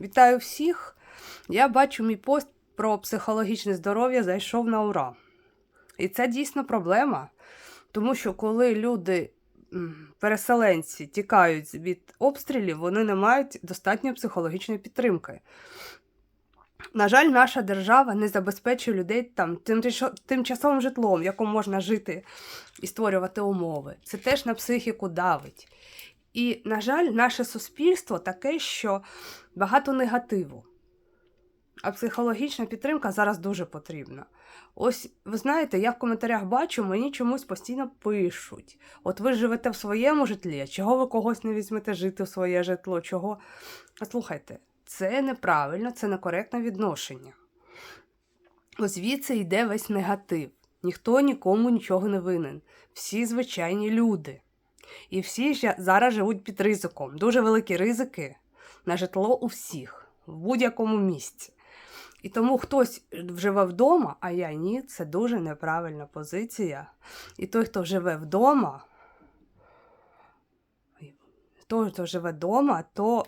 Вітаю всіх! Я бачу мій пост про психологічне здоров'я зайшов на ура. І це дійсно проблема, тому що коли люди, переселенці, тікають від обстрілів, вони не мають достатньої психологічної підтримки. На жаль, наша держава не забезпечує людей там тимчасовим житлом, в якому можна жити і створювати умови. Це теж на психіку давить. І, на жаль, наше суспільство таке, що багато негативу. А психологічна підтримка зараз дуже потрібна. Ось ви знаєте, я в коментарях бачу, мені чомусь постійно пишуть: от ви живете в своєму житлі, чого ви когось не візьмете жити в своє житло? Чого? Слухайте, це неправильно, це некоректне відношення. Ось звідси йде весь негатив. Ніхто нікому нічого не винен. Всі звичайні люди. І всі зараз живуть під ризиком. Дуже великі ризики на житло у всіх, в будь-якому місці. І тому хтось живе вдома, а я ні, це дуже неправильна позиція. І той, хто живе вдома, той, хто живе вдома, то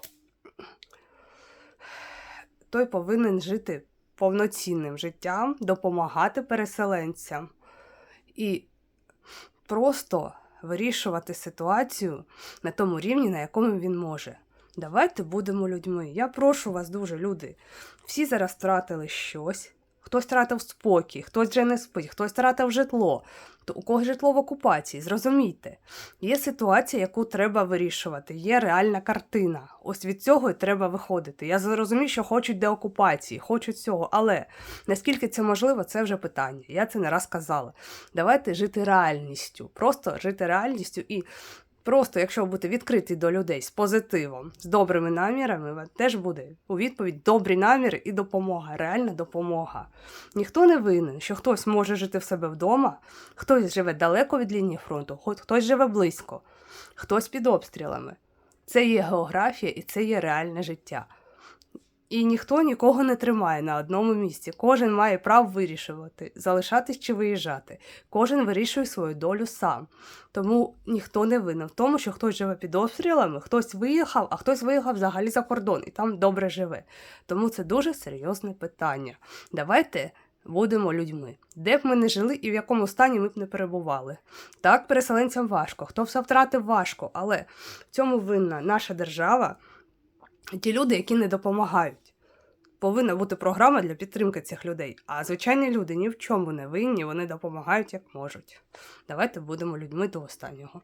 той повинен жити повноцінним життям, допомагати переселенцям і просто вирішувати ситуацію на тому рівні, на якому він може. Давайте будемо людьми. Я прошу вас дуже, люди. Всі зараз втратили щось. Хтось втратив спокій, хтось вже не спить, хтось втратив житло, то у когось житло в окупації. Зрозумійте, є ситуація, яку треба вирішувати, є реальна картина. Ось від цього і треба виходити. Я зрозумію, що хочуть деокупації, хочуть цього, але наскільки це можливо, це вже питання. Я це не раз казала. Давайте жити реальністю, просто жити реальністю і Просто, якщо бути відкритий до людей з позитивом, з добрими намірами, теж буде у відповідь добрі наміри і допомога, реальна допомога. Ніхто не винен, що хтось може жити в себе вдома, хтось живе далеко від лінії фронту, хтось живе близько, хтось під обстрілами. Це є географія і це є реальне життя. І ніхто нікого не тримає на одному місці. Кожен має право вирішувати, залишатись чи виїжджати. Кожен вирішує свою долю сам. Тому ніхто не винен в тому, що хтось живе під обстрілами, хтось виїхав, а хтось виїхав взагалі за кордон і там добре живе. Тому це дуже серйозне питання. Давайте будемо людьми, де б ми не жили і в якому стані ми б не перебували. Так, переселенцям важко, хто все втратив важко, але в цьому винна наша держава, ті люди, які не допомагають. Повинна бути програма для підтримки цих людей. А звичайні люди ні в чому не винні, вони допомагають як можуть. Давайте будемо людьми до останнього.